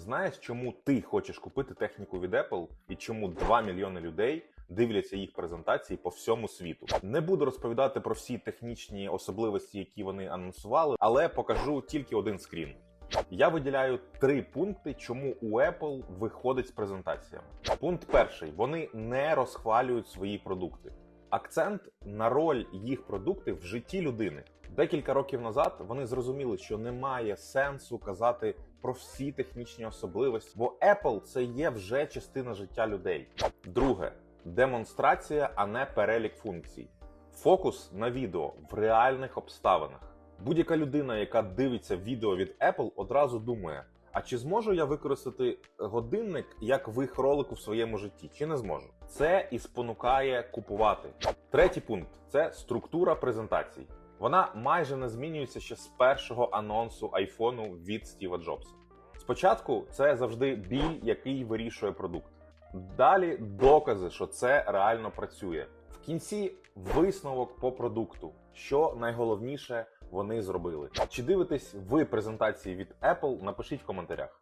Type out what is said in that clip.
Знаєш, чому ти хочеш купити техніку від Apple і чому 2 мільйони людей дивляться їх презентації по всьому світу? Не буду розповідати про всі технічні особливості, які вони анонсували, але покажу тільки один скрін. Я виділяю три пункти, чому у Apple виходить з презентаціями. Пункт перший: вони не розхвалюють свої продукти. Акцент на роль їх продуктів в житті людини. Декілька років назад вони зрозуміли, що немає сенсу казати про всі технічні особливості, бо Apple це є вже частина життя людей. Друге демонстрація, а не перелік функцій. Фокус на відео в реальних обставинах. Будь-яка людина, яка дивиться відео від Apple, одразу думає: а чи зможу я використати годинник як в їх ролику в своєму житті, чи не зможу? Це і спонукає купувати. Третій пункт це структура презентацій. Вона майже не змінюється ще з першого анонсу айфону від Стіва Джобса. Спочатку це завжди біль, який вирішує продукт. Далі докази, що це реально працює. Кінці висновок по продукту, що найголовніше вони зробили. Чи дивитесь ви презентації від Apple? Напишіть в коментарях.